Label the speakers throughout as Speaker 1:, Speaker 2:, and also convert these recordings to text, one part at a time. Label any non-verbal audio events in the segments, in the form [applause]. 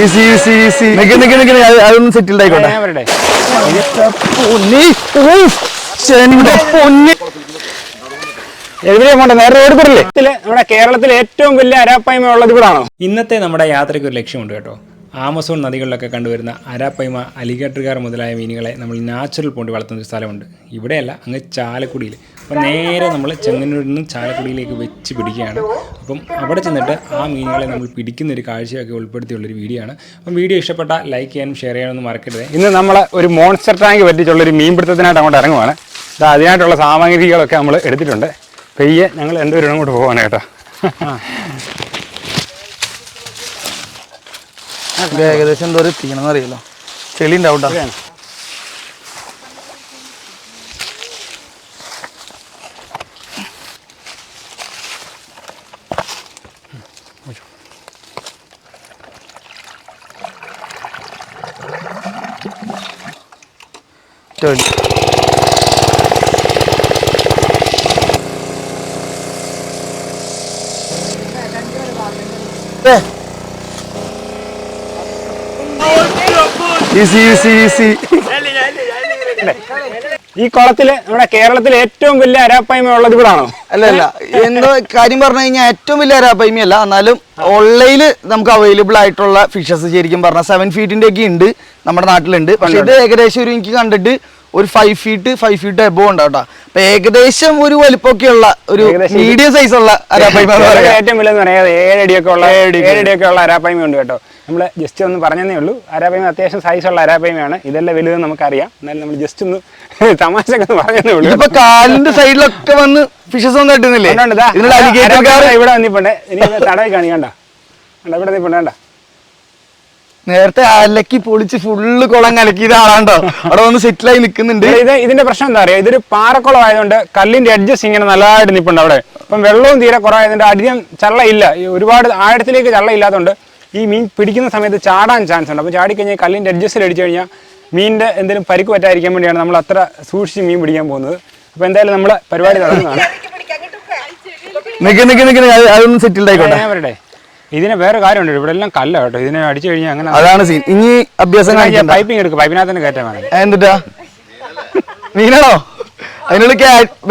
Speaker 1: Easy easy easy നിക്ക് നിക്ക് നിക്ക് അതൊന്ന് സെറ്റിൽഡ് ആയിക്കോട്ടെ.
Speaker 2: നമ്മുടെ കേരളത്തിൽ ഏറ്റവും വലിയ അരാപ്പായ്മ ഉള്ളത് ഇവിടാണോ.
Speaker 3: ഇന്നത്തെ നമ്മുടെ യാത്രയ്ക്ക് ഒരു ലക്ഷ്യമുണ്ട് കേട്ടോ. ആമസോൺ നദികളിലൊക്കെ കണ്ടുവരുന്ന അരാപ്പൈമ അലിഗേറ്ററുകാർ മുതലായ മീനുകളെ നമ്മൾ നാച്ചുറൽ പോണ്ട് വളർത്തുന്ന ഒരു സ്ഥലമുണ്ട്. ഇവിടെയല്ല അങ്ങ് ചാലക്കുടിയിൽ. അപ്പോൾ നേരെ നമ്മൾ ചെങ്ങന്നൂരിൽ നിന്ന് ചാലക്കുടിയിലേക്ക് വെച്ച് പിടിക്കുകയാണ്. അപ്പം അവിടെ ചെന്നിട്ട് ആ മീനുകളെ നമ്മൾ പിടിക്കുന്ന ഒരു കാഴ്ചയൊക്കെ ഉൾപ്പെടുത്തിയുള്ളൊരു വീഡിയോ ആണ്. അപ്പം വീഡിയോ ഇഷ്ടപ്പെട്ട ലൈക്ക് ചെയ്യാനും ഷെയർ ചെയ്യാനൊന്നും മറക്കരുത്.
Speaker 2: ഇന്ന് നമ്മൾ ഒരു മോൺസ്റ്റർ ടാങ്ക് പറ്റിച്ചുള്ള ഒരു മീൻപിടുത്തത്തിനായിട്ട് അങ്ങോട്ട് ഇറങ്ങുവാണ്. ഇത് അതിനായിട്ടുള്ള സാമഗ്രികളൊക്കെ നമ്മൾ എടുത്തിട്ടുണ്ട്. പെയ്യെ ഞങ്ങൾ രണ്ടുപേരും അങ്ങോട്ട് പോവാണ് കേട്ടോ.
Speaker 1: ഏകദേശം എന്തോ എത്തിക്കണമെന്ന് അറിയില്ല. ചെളി ഉണ്ടാവണ്ട ഈസി ഈസി ഈസി
Speaker 2: ഈ കുളത്തിൽ നമ്മുടെ കേരളത്തിലെ ഏറ്റവും വലിയ അരാപ്പായ്മ ഉള്ളത് ഇവിടാണോ?
Speaker 1: അല്ല അല്ല. എന്തോ കാര്യം പറഞ്ഞു കഴിഞ്ഞാൽ ഏറ്റവും വലിയ അരാപ്പായ്മയല്ല എന്നാലും ഓൺലൈനിൽ നമുക്ക് അവൈലബിൾ ആയിട്ടുള്ള ഫിഷസ് ശരിക്കും പറഞ്ഞാൽ സെവൻ ഫീറ്റിന്റെ ഒക്കെ ഉണ്ട് നമ്മുടെ നാട്ടിലുണ്ട്. പക്ഷെ ഇത് ഏകദേശം ഒരു എനിക്ക് കണ്ടിട്ട് ഒരു five feet five feet above ഉണ്ട് കേട്ടോ. അപ്പൊ ഏകദേശം ഒരു വലിപ്പമൊക്കെയുള്ള ഒരു മീഡിയം സൈസ് ഉള്ള അരാപ്പൈമ
Speaker 2: ഏറ്റവും വലിയ ഏഴടിയൊക്കെ ഉള്ള ഏഴടിയൊക്കെ ഉള്ള അരാപ്പൈമ ഉണ്ട് കേട്ടോ. നമ്മൾ ജസ്റ്റ് ഒന്ന് പറഞ്ഞതേ ഉള്ളൂ. അരാപ്പൈമ അത്യാവശ്യം സൈസ് ഉള്ള അരാപ്പൈമയാണ് ഇതെല്ലാം വലുതെന്ന് നമുക്കറിയാം. എന്നാലും നമ്മൾ ജസ്റ്റ് ഒന്ന് [laughs] തമാശ ഒക്കെ പറഞ്ഞതേ ഉള്ളൂ.
Speaker 1: ഇപ്പൊ കാലിന്റെ സൈഡിലൊക്കെ വന്ന് ഫിഷസ് ഒന്നും കാർ
Speaker 2: ഇവിടെ വന്നിപ്പോണ്ടേ ഇനി തടവി കാണിക്കണ്ട. ഇവിടെ കണ്ട.
Speaker 1: നേരത്തെ അലക്കി പൊളിച്ച് ഫുള്ള് കുളം കലക്കിയത് ആളാണ്ടോ അവിടെ വന്ന് സെറ്റിലായി നിൽക്കുന്നുണ്ട്.
Speaker 2: ഇത് ഇതിന്റെ പ്രശ്നം എന്താ അറിയാം? ഇതൊരു പാറക്കുളം ആയതുകൊണ്ട് കല്ലിന്റെ അഡ്ജസ്റ്റ് ഇങ്ങനെ നല്ലതായിട്ട് നിൽപ്പുണ്ട് അവിടെ. അപ്പം വെള്ളവും തീരെ കുറവായതുകൊണ്ട് അധികം ചള്ളയില്ല. ഈ ഒരുപാട് ആഴത്തിലേക്ക് ചള്ള ഇല്ലാത്തതുകൊണ്ട് ഈ മീൻ പിടിക്കുന്ന സമയത്ത് ചാടാൻ ചാൻസ് ഉണ്ട്. അപ്പം ചാടിക്കഴിഞ്ഞാൽ കല്ലിന്റെ എഡ്ജസിൽ അടിച്ചു കഴിഞ്ഞാൽ മീനിന്റെ എന്തെങ്കിലും പരിക്ക് പറ്റാതിരിക്കാൻ വേണ്ടിയാണ് നമ്മൾ അത്ര സൂക്ഷിച്ച് മീൻ പിടിക്കാൻ പോകുന്നത്. അപ്പോൾ എന്തായാലും നമ്മൾ പരിപാടി നടന്നതാണ്
Speaker 1: നിക്ക് നിക്ക് നിക്ക് അതൊന്നും അത് അതൊന്ന് സെറ്റിൽഡ് ആയിക്കോട്ടെ.
Speaker 2: ഞാൻ പറയട്ടെ ഇതിന് വേറെ കാര്യമുണ്ട്. ഇവിടെ എല്ലാം കല്ല കേട്ടോ. ഇതിനെ അടിച്ചു കഴിഞ്ഞാൽ അങ്ങനെ
Speaker 1: അതാണ് സീൻ ഇനി അഭ്യാസം കാണിക്കണ്ട.
Speaker 2: പൈപ്പിംഗ് എടുക്കും. പൈപ്പിനകത്ത് തന്നെ കയറ്റാൻ വേണം.
Speaker 1: എന്നിട്ടാ മീനാണോ? അതിനുള്ള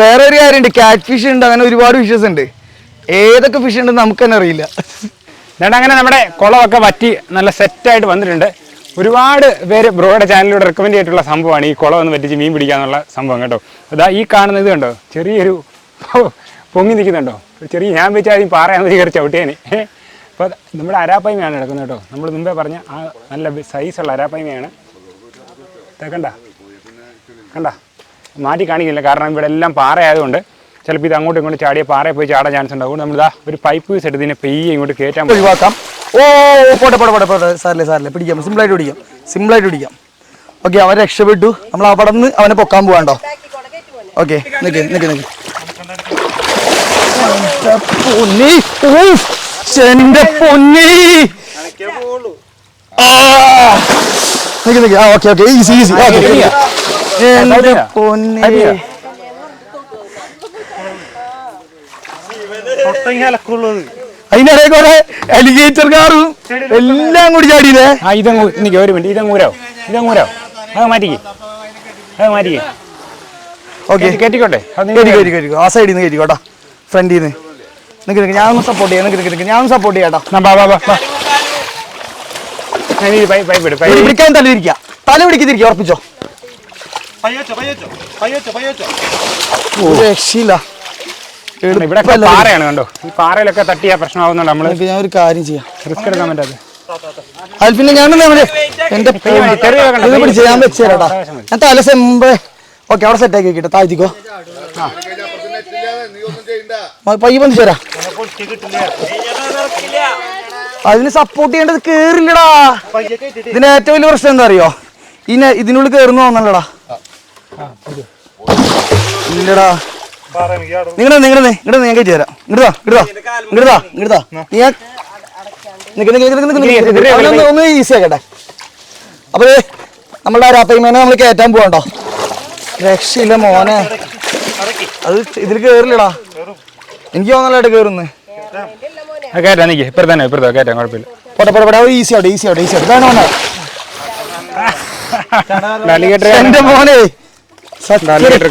Speaker 1: വേറെ ഒരു കാര്യമുണ്ട്. കാറ്റ് ഫിഷ് ഉണ്ട്. അങ്ങനെ ഒരുപാട് ഫിഷസ് ഉണ്ട്. ഏതൊക്കെ ഫിഷ് ഉണ്ട് നമുക്ക് തന്നെ അറിയില്ല.
Speaker 2: എന്നിട്ട് അങ്ങനെ നമ്മുടെ കുളമൊക്കെ വറ്റി നല്ല സെറ്റായിട്ട് വന്നിട്ടുണ്ട്. ഒരുപാട് പേര് ബ്രോയുടെ ചാനലിലൂടെ റെക്കമെൻഡ് ചെയ്തിട്ടുള്ള സംഭവമാണ് ഈ കുളം ഒന്ന് വറ്റിച്ച് മീൻ പിടിക്കാന്നുള്ള സംഭവം കേട്ടോ. അതാ ഈ കാണുന്ന ഇത് കണ്ടോ? ചെറിയൊരു പൊങ്ങി നിൽക്കുന്നുണ്ടോ? ഒരു ചെറിയ ഞാൻ വെച്ചാൽ പാറയാന്ന് കയറി ചവിട്ടിയേനെ. അപ്പോൾ നമ്മുടെ അരാപ്പൈമയാണ് കിടക്കുന്നത് കേട്ടോ നമ്മൾ മുമ്പേ പറഞ്ഞ ആ നല്ല സൈസുള്ള അരാപ്പൈമയാണ് കണ്ട കണ്ട മാറ്റി കാണിക്കില്ല കാരണം ഇവിടെ എല്ലാം പാറയായതുകൊണ്ട് ചിലപ്പോൾ ഇത് അങ്ങോട്ടും ഇങ്ങോട്ട് ചാടിയ പാറയിൽ പോയി ചാടാൻ ചാൻസ് ഉണ്ടാവും നമ്മൾ ഇതാ ഒരു പൈപ്പ് പീസ് എടുത്ത് ഇതിനെ പെയ്യ ഇങ്ങോട്ട് കയറ്റാൻ
Speaker 1: ഒഴിവാക്കാം ഓ പോട്ടെ പോട്ടെ പോട്ടെ പോട്ടെ സാറില്ലേ സാറില്ലേ പിടിക്കാം സിമ്പിൾ ആയിട്ട് പിടിക്കാം സിമ്പിൾ ആയിട്ട് പിടിക്കാം ഓക്കെ അവൻ രക്ഷപ്പെട്ടു നമ്മൾ അവിടെ നിന്ന് അവനെ പൊക്കാൻ പോവാണ്ടോ ഓക്കെ നിക്ക് നിക്ക് നിക്ക് എന്റെ പൊന്നി. ആ. Okay okay. Easy easy okay എന്റെ പൊന്നി. അതിനിടെ കുറെ അലിഗേറ്റർ കാറും എല്ലാം കൂടി ചാടിയില്ലേ?
Speaker 2: ആ ഇതങ്ങ് നിൽക്കുക ഒരു മിനിറ്റ്. ഇതങ്ങ് ഊരാവും. ഇതങ്ങ് ഊരാവും. അത് മാറ്റിക്കേ. അത് മാറ്റിക്കേ.
Speaker 1: ഓക്കെ.
Speaker 2: കേട്ടിക്കോട്ടെ കയറ്റിക്കോട്ടെ?
Speaker 1: ആ സൈഡിൽ നിന്ന് കേട്ടിക്കോട്ടാ ഫ്രണ്ടിൽ നിന്ന് നിക്ക് നിക്ക് ഞാനൊന്ന് സപ്പോർട്ട് ചെയ്യാം. നിക്ക് നിക്ക് നിക്ക് ഞാനൊന്ന് സപ്പോർട്ട് ചെയ്യാട്ടോ പിടിക്കാൻ തല ഇരിക്കുക തല പിടിക്കത്തിരിക്കുക ഉറപ്പിച്ചോ? രക്ഷയില്ല.
Speaker 2: ഇവിടെ. പാറയാണ് കണ്ടോ? ഈ പാറയിലൊക്കെ തട്ടിയാ പ്രശ്നമാവുന്നുണ്ട്
Speaker 1: നമ്മൾ. ഞാൻ ഒരു കാര്യം ചെയ്യാം.
Speaker 2: റിസ്ക് എടുക്കാൻ പറ്റാതെ
Speaker 1: അൽഫിനെ ഞാൻ എന്റെ
Speaker 2: മതി, വെക്കണ്ട,
Speaker 1: ഇത് പിടിച്ച് ഞാൻ വെച്ച് തരാടാ
Speaker 2: ആവശ്യം മതി.
Speaker 1: ഞാൻ തല സെമ്പ് ഓക്കെ അവിടെ സെറ്റ് ആക്കി വെക്കട്ടെ. താഴ്ത്തിക്കോ. മ- പയ്യെ വന്ന് തരാ അതിന് സപ്പോർട്ട് ചെയ്യേണ്ടത് കേറില്ലടാ. ഇതിന് ഏറ്റവും വലിയ പ്രശ്നം എന്താ അറിയോ ഇനി ഇതിനുള്ളിൽ കേറുന്നു തോന്നല്ലടാ ഇല്ലടാ. നിങ്ങടെ നിങ്ങടെ നിങ്ങടെ ഞാൻ കയറ്റി തരാം. ഇങ്ങടാ ഇങ്ങടാ ഇങ്ങടാ ഇങ്ങടാ നീ ആ- നിക്ക് നിക്ക് നിക്ക് നിക്ക് നിക്ക് നിക്ക് അവനൊന്ന് ഒന്ന് ഈസി ആക്കട്ടെ. അപ്പൊ നമ്മളുടെ രാപ്പയ്മേനെ നമ്മൾ കയറ്റാൻ പോകണ്ടോ രക്ഷയില്ല മോനെ. അത് ഇതിൽ കേറില്ലടാ. എനിക്ക് തോന്നലായിട്ട് കേറുന്നു
Speaker 2: കയറ്റാ എനിക്ക് ഇപ്പുറത്ത് തന്നെ കയറ്റാം കുഴപ്പമില്ല.
Speaker 1: പോട്ടെ പോട്ടെ പോട്ടെ ഈസി ആവട്ടെ ഈസി ആവട്ടെ ഈസി ആവട്ടെ. വേണം വേണം
Speaker 2: അലിഗേറ്റർ
Speaker 1: എന്റെ മോനെ.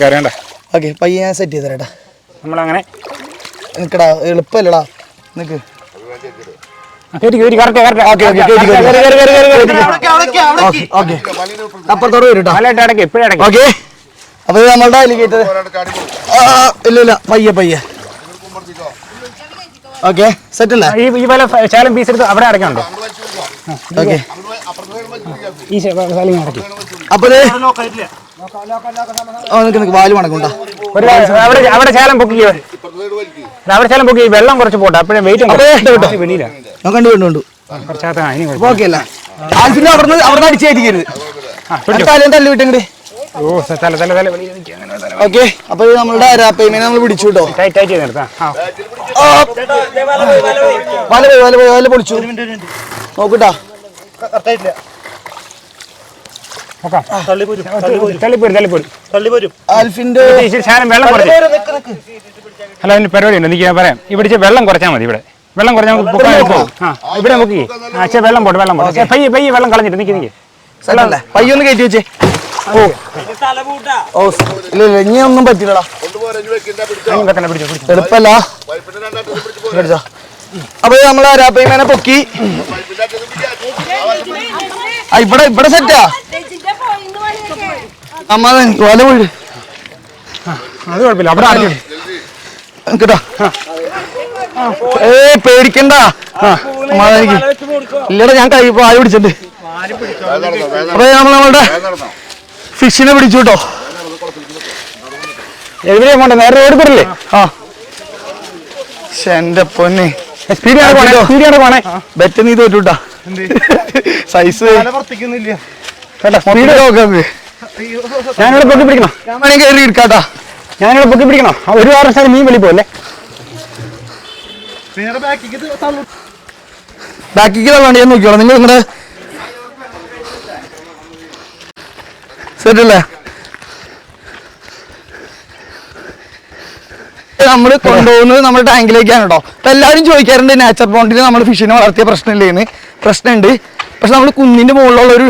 Speaker 2: അറിയണ്ട
Speaker 1: ഓക്കെ പയ്യെ ഞാൻ സെറ്റ് ചെയ്ത് തരാട്ടാ
Speaker 2: നമ്മളങ്ങനെ
Speaker 1: നിൽക്കടാ എളുപ്പമല്ലടാ അപ്പുറത്തോട് വരും ഓക്കെ. അപ്പൊ നമ്മളുടെ അലിഗേറ്റർ ഇല്ല ഇല്ല. പയ്യെ പയ്യെ. ഓക്കെ സെറ്റ് അല്ലേ?
Speaker 2: ഈ ഈ പോലെ ശാലം പീസ് എടുത്ത് അവിടെ അടയ്ക്കണ്ടോ
Speaker 1: ഓക്കെ
Speaker 2: ഈ ശാലം
Speaker 1: അടയ്ക്കും. അപ്പോൾ ഓ വാൽ മണക്കുണ്ടാ
Speaker 2: ഒരു അവിടെ അവിടെ ശാലം പൊക്കിക്കോ അവിടെ ശാലം പൊക്കി വെള്ളം കുറച്ച് പോട്ടെ. അപ്പോഴേ വെയിറ്റ് വെളിയില്ല
Speaker 1: ഞാൻ കണ്ടു കണ്ടു കണ്ടു.
Speaker 2: കുറച്ചാത്ത ഇനി
Speaker 1: ഓക്കെ അല്ല. ആൽഫിന്റെ അടിച്ചേറ്റിക്കരുത് തല്ലി
Speaker 2: ഓ തല തല തല വെളിയിൽ നിൽക്കുക
Speaker 1: ഓക്കെ അപ്പൊ നമ്മളുടെ അരാപ്പയ്മേനെ നമ്മൾ പിടിച്ചു കേട്ടോ. വല പോയി വല പോയി വല പൊളിച്ചു. നോക്കൂട്ടാ.
Speaker 2: അല്ല അതിന് പരിപാടി ഉണ്ട്. എനിക്ക് ഞാൻ പറയാം. ഇവിടെ വെള്ളം കുറച്ചാൽ മതി ഇവിടെ. വെള്ളം കുറച്ചാൽ നമുക്ക് പൊക്കാൻ എളുപ്പം. ആ ഇവിടെ നോക്കി ആ വെള്ളം പോട്ടെ വെള്ളം പോട്ടെ. പയ്യെ പയ്യെ വെള്ളം കളഞ്ഞിട്ട് നിൽക്കി നിൽക്കി
Speaker 1: പയ്യൊന്ന് കയറ്റി വെച്ചേ. ഓ. ഓ. ഇല്ല ഇല്ല ഇനി ഒന്നും പറ്റില്ലടാ.
Speaker 2: തന്നെ പിടിച്ചോ പിടിച്ചോ
Speaker 1: എളുപ്പല്ല പിടിച്ചോ അപ്പൊ ഇത് നമ്മളെ അരാപ്പയ്മേനെ പൊക്കി. ആ ഇവിടെ ഇവിടെ സെറ്റാ അമ്മ വല വീട്
Speaker 2: അത് കുഴപ്പമില്ല. അവിടെ ആരും
Speaker 1: കേട്ടോ ഏ പേടിക്കണ്ട. ഇല്ലടാ ഞാൻ കൈ പാൽ പിടിച്ചിട്ടുണ്ട്. അപ്പൊ നമ്മൾ നമ്മളുടെ ഫിഷിനെ പിടിച്ചു കേട്ടോ.
Speaker 2: എവിടെയാ പോണ്ടേ? നേരെ റോഡ് കൂടല്ലേ
Speaker 1: ആ. എന്റെ പൊന്നെ.
Speaker 2: പോണേ
Speaker 1: ബെറ്റ് നീ തോറ്റൂട്ടാ സൈസ്
Speaker 2: ഞാനിവിടെ പൊക്കി പിടിക്കണം.
Speaker 1: ഞാൻ കയറി ഇരിക്കാട്ടാ
Speaker 2: ഞാനിവിടെ പൊക്കി പിടിക്കണം. ഒരു വാരം സ്ഥലം മീൻ വെളി പോലെ
Speaker 1: ബാക്കിക്ക് തള്ളാണ്ട് ഞാൻ നോക്കിയോളാം നിങ്ങൾ നിങ്ങളുടെ സെറ്റ് അല്ലേ നമ്മൾ കൊണ്ടുപോകുന്നത് നമ്മൾ ടാങ്കിലേക്കാണ് കേട്ടോ. അപ്പൊ എല്ലാവരും ചോദിക്കാറുണ്ട് നാച്ചർ പോണ്ടിൽ നമ്മൾ ഫിഷിനെ വളർത്തിയ പ്രശ്നമില്ലേന്ന്. പ്രശ്നമുണ്ട്. പക്ഷെ നമ്മൾ കുന്നിന്റെ മുകളിലുള്ള ഒരു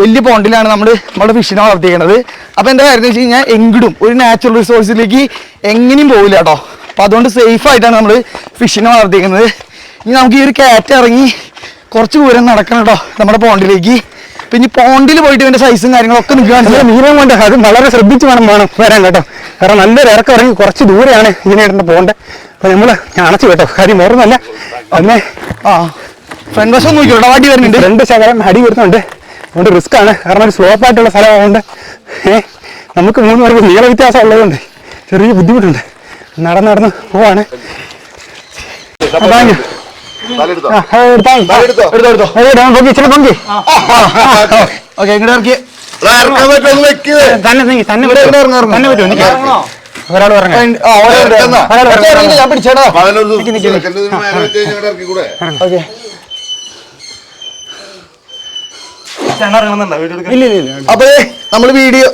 Speaker 1: വലിയ പോണ്ടിലാണ് നമ്മൾ നമ്മുടെ ഫിഷിനെ വളർത്തിയിരിക്കുന്നത് അപ്പൊ എന്താ കാര്യം വെച്ച് കഴിഞ്ഞാൽ എങ്കിലും ഒരു നാച്ചുറൽ റിസോഴ്സിലേക്ക് എങ്ങനെയും പോകില്ല കേട്ടോ. അപ്പൊ അതുകൊണ്ട് സേഫ് ആയിട്ടാണ് നമ്മൾ ഫിഷിനെ വളർത്തിയിരിക്കുന്നത് ഇനി നമുക്ക് ഈ ഒരു കാറ്റ് ഇറങ്ങി കുറച്ച് ദൂരം നടക്കണം കേട്ടോ നമ്മുടെ പോണ്ടിലേക്ക്. പിന്നെ പോണ്ടിൽ പോയിട്ട് ഇതിന്റെ സൈസും കാര്യങ്ങളൊക്കെ നിൽക്കുകയാണെങ്കിൽ
Speaker 2: മീനം കൊണ്ട് അത് വളരെ ശ്രദ്ധിച്ച് വേണം വേണം വരാൻ കേട്ടോ. കാരണം നല്ലൊരു ഇറക്കം ഇറങ്ങി കുറച്ച് ദൂരെയാണ് ഇതിനായിട്ട് പോകേണ്ടത് അപ്പൊ നമ്മൾ അണച്ചു കേട്ടോ. കാര്യം വേറൊന്നല്ല അന്നേ
Speaker 1: ആ ഫ്രണ്ട് വശം നോക്കിയോട്ടോ വാട്ടി വരുന്നുണ്ട്.
Speaker 2: രണ്ട് ശകലം അടി വരുന്നുണ്ട്. അതുകൊണ്ട് റിസ്ക് ആണ്. കാരണം ഒരു സ്ലോപ്പ് ആയിട്ടുള്ള സ്ഥലമായതുകൊണ്ട് ഏഹ് നമുക്ക് മൂന്ന് പേർക്ക് നീള വ്യത്യാസം ഉള്ളതുകൊണ്ട് ചെറിയ ബുദ്ധിമുട്ടുണ്ട്. നടന്ന് നടന്ന് പോവാണ്. ആ, നമ്മൾ.
Speaker 1: ഓക്കെ ഇങ്ങോട്ട് ഇറക്കി.
Speaker 2: തന്നെ തന്നെ. തന്നെ പറ്റുമോ. ഒരാൾ പറഞ്ഞ
Speaker 1: ഞാൻ പിടിച്ചേടാ. ഓക്കെ. അപ്പൊ നമ്മൾ വീഡിയോ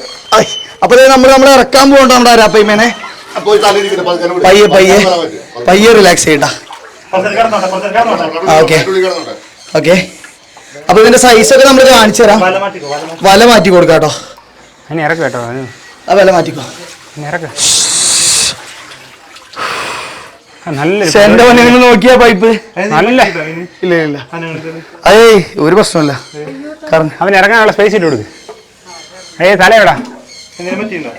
Speaker 1: അപ്പൊ നമ്മൾ നമ്മൾ ഇറക്കാൻ പോകണ്ട നമ്മുടെ പയ്യെ പയ്യെ. പയ്യെ റിലാക്സ് ചെയ്യട്ടാ ഓക്കെ. ഓക്കെ. അപ്പൊ ഇതിന്റെ സൈസ് ഒക്കെ നമ്മൾ കാണിച്ചു തരാം. വല മാറ്റി കൊടുക്കാം കേട്ടോ.
Speaker 2: ഇനി ഇറക്ക് കേട്ടോ
Speaker 1: ആ വല മാറ്റിക്കോ.
Speaker 2: ഇനി ഇറക്ക്.
Speaker 1: എന്റെ നിങ്ങൾ നോക്കിയ പൈപ്പ്?
Speaker 2: നല്ല.
Speaker 1: ഇല്ല ഇല്ല. അതേ ഒരു പ്രശ്നമില്ല കാരണം
Speaker 2: അവൻ ഇറങ്ങാനുള്ള സ്പേസ് ഇട്ട് കൊടുക്ക്. ഏയ് തല എവിടാ?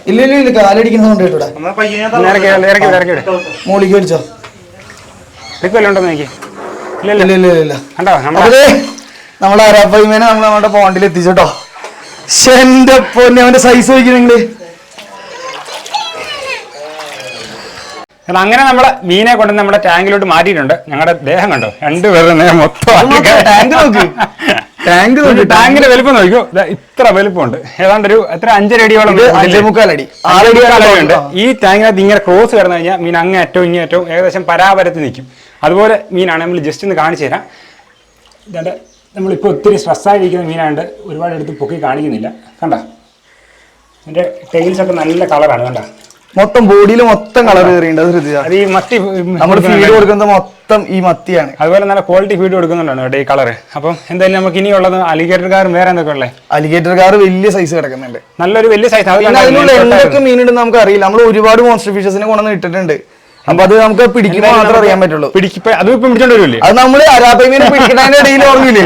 Speaker 1: ഇല്ല ഇല്ല ഇല്ല കാലടിക്കുന്നതുകൊണ്ട് കേട്ടോടാ
Speaker 2: ഇറക്കി ഇറക്കി ഇറക്കി വിട്
Speaker 1: മോളിക്ക് വലിച്ചോ?
Speaker 2: വല്ലതും ഉണ്ടോ നോക്കി ഇല്ല ഇല്ല
Speaker 1: ഇല്ല.
Speaker 2: കണ്ടോ? നമ്മുടെ
Speaker 1: നമ്മളെ അരാപ്പൈമേനെ നമ്മൾ നമ്മുടെ പോണ്ടിൽ എത്തിച്ചോട്ടോ എന്റെ പൊന്നെ അവന്റെ സൈസ് നോക്കി
Speaker 2: നിങ്ങൾ. അങ്ങനെ നമ്മളെ മീനെ കൊണ്ട് നമ്മുടെ ടാങ്കിലോട്ട് മാറ്റിയിട്ടുണ്ട്. ഞങ്ങളുടെ ദേഹം കണ്ടോ? രണ്ടുപേരുടെ നേരെ മൊത്തം
Speaker 1: ടാങ്ക് നോക്ക്. ടാങ്ക് നോക്ക്
Speaker 2: ടാങ്കിന്റെ വലിപ്പം നോക്കൂ ഇത്ര വലിപ്പമുണ്ട്. ഏതാണ്ട് ഒരു എത്ര അഞ്ചര അടിയോളം
Speaker 1: ഇത്
Speaker 2: വലുപ്പമുണ്ട്.
Speaker 1: അഞ്ചേ മുക്കാലടി
Speaker 2: ആറടി ഉണ്ട്. ഈ ടാങ്കിനകത്ത് ഇങ്ങനെ ക്രോസ് കിടന്നു കഴിഞ്ഞാൽ മീൻ അങ്ങേറ്റവും ഇങ്ങേറ്റവും ഏകദേശം പരാപരത്തിൽ നിൽക്കും. അതുപോലെ മീനാണ് നമ്മൾ ജസ്റ്റ് ഒന്ന് കാണിച്ചു തരാം. ഇതാണ്ട് നമ്മളിപ്പോൾ ഒത്തിരി സ്ട്രെസ്സായിരിക്കുന്ന മീനാണ്ട് ഒരുപാട് എടുത്ത് പൊക്കി കാണിക്കുന്നില്ല. കണ്ട? എന്റെ ടൈൽസൊക്കെ നല്ല കളറാണ് കണ്ട?
Speaker 1: മൊത്തം ബോഡിയിൽ മൊത്തം കളർ കയറിയിട്ടുണ്ട് അത്
Speaker 2: ഈ മത്തി
Speaker 1: നമ്മൾ ഫീഡ് കൊടുക്കുന്നത് മൊത്തം ഈ മത്തിയാണ്.
Speaker 2: അതുപോലെ നല്ല ക്വാളിറ്റി ഫീഡ് കൊടുക്കുന്നുണ്ടാണ് കേട്ടോ ഈ കളർ അപ്പം എന്തായാലും നമുക്ക് ഇനിയുള്ളത് അലിഗേറ്റർകാരും വേറെ എന്തൊക്കെ ഉള്ളത്
Speaker 1: അലിഗേറ്റർ കാർ വലിയ സൈസ് കിടക്കുന്നുണ്ട്.
Speaker 2: നല്ലൊരു വലിയ സൈസ്
Speaker 1: അതിനുള്ള? എന്തൊക്കെ മീനുണ്ടെന്ന് നമുക്ക് അറിയില്ല നമ്മൾ ഒരുപാട് മോൺസ്റ്റർ ഫിഷസിനെ കൊണ്ടുവന്ന് ഇട്ടിട്ടുണ്ട്. അപ്പൊ അത് നമുക്ക് പിടിക്കുമ്പോൾ മാത്രമേ അറിയാൻ പറ്റുള്ളൂ.
Speaker 2: അതും പിടിച്ചോണ്ട് വരില്ലേ?
Speaker 1: അത് നമ്മൾ അരാപ്പൈമീനെ പിടിക്കുന്നതിന്റെ ഇടയിൽ ഓർമ്മയില്ലേ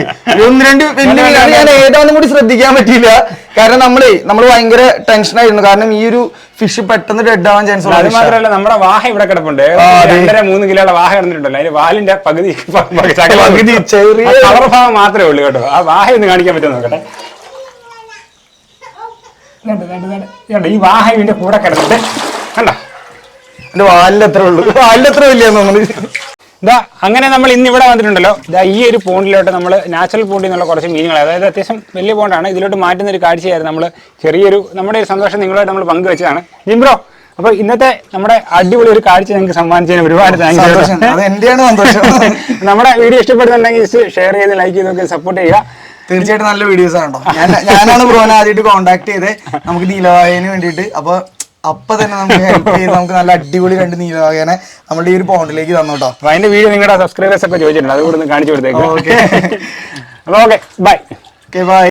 Speaker 1: ഒന്ന് രണ്ട് വലിയ ഞാൻ ഏതാണെന്നും കൂടി ശ്രദ്ധിക്കാൻ പറ്റിയില്ല. കാരണം നമ്മളെ നമ്മൾ ഭയങ്കര ടെൻഷൻ ആയിരുന്നു. കാരണം ഈ ഒരു ഫിഷ് പെട്ടെന്ന് ഡെഡ് ആവാൻ ചാൻസ്
Speaker 2: അത് മാത്രമല്ല നമ്മുടെ വാഹ ഇവിടെ കിടപ്പുണ്ട്. രണ്ടര മൂന്ന് കിലോയുടെ വാഹ കിടന്നിട്ടുണ്ടല്ലോ. അതിന്റെ വാലിന്റെ പകുതി
Speaker 1: പകുതി ചെറിയ
Speaker 2: കളർ ഭാഗം മാത്രമേ ഉള്ളൂ കേട്ടോ. ആ വാഹ ഒന്ന് കാണിക്കാൻ പറ്റുമോ നോക്കട്ടെ. ഈ വാഹ ഇതിന്റെ കൂടെ കിടന്നിട്ട്. കണ്ടോ?
Speaker 1: എന്റെ വാലിൽ എത്ര ഉള്ളു. വാലിൽ എത്ര വലിയ
Speaker 2: ഇതാ അങ്ങനെ നമ്മൾ ഇന്ന് ഇവിടെ വന്നിട്ടുണ്ടല്ലോ. ഇതാ ഈ ഒരു പോണ്ടിലോട്ട് നമ്മൾ നാച്ചുറൽ പോണ്ടിൽ നിന്നുള്ള കുറച്ച് മീനുകൾ അതായത് അത്യാവശ്യം വലിയ പോണ്ടാണ്. ഇതിലോട്ട് മാറ്റുന്ന ഒരു കാഴ്ചയായിരുന്നു നമ്മൾ ചെറിയൊരു നമ്മുടെ ഒരു സന്തോഷം നിങ്ങളായിട്ട് നമ്മൾ പങ്കുവെച്ചതാണ്. ജിംബ്രോ അപ്പൊ ഇന്നത്തെ നമ്മുടെ അടിപൊളി ഒരു കാഴ്ച ഞങ്ങൾക്ക് സമ്മാനിച്ചതിന് ഒരുപാട് താങ്ക്സ് [laughs] നമ്മുടെ വീഡിയോ ഇഷ്ടപ്പെടുന്നുണ്ടെങ്കിൽ ഷെയർ ചെയ്ത് ലൈക്ക് ചെയ്ത് സപ്പോർട്ട് ചെയ്യുക.
Speaker 1: തീർച്ചയായിട്ടും നല്ല വീഡിയോസ് ആണോ ഞാനാണ് ബ്രോനെ ആദ്യമായിട്ട് കോൺടാക്ട് ചെയ്തത്. നമുക്ക് നീലവായന് വേണ്ടിയിട്ട്. അപ്പൊ അപ്പൊ തന്നെ നമുക്ക് ഹെൽപ്പ് ചെയ്ത് നമുക്ക് നല്ല അടിപൊളി രണ്ട് നീലവായനെ നമ്മുടെ ഈ ഒരു പോണ്ടിലേക്ക് തന്നു കേട്ടോ
Speaker 2: അതിന്റെ വീഡിയോ നിങ്ങളുടെ സബ്സ്ക്രൈബേഴ്സ് ഒക്കെ ചോദിച്ചിട്ടുണ്ട്. അതുകൂടെ ഒന്ന് കാണിച്ചു കൊടുത്തേക്ക്. Okay bye
Speaker 1: okay bye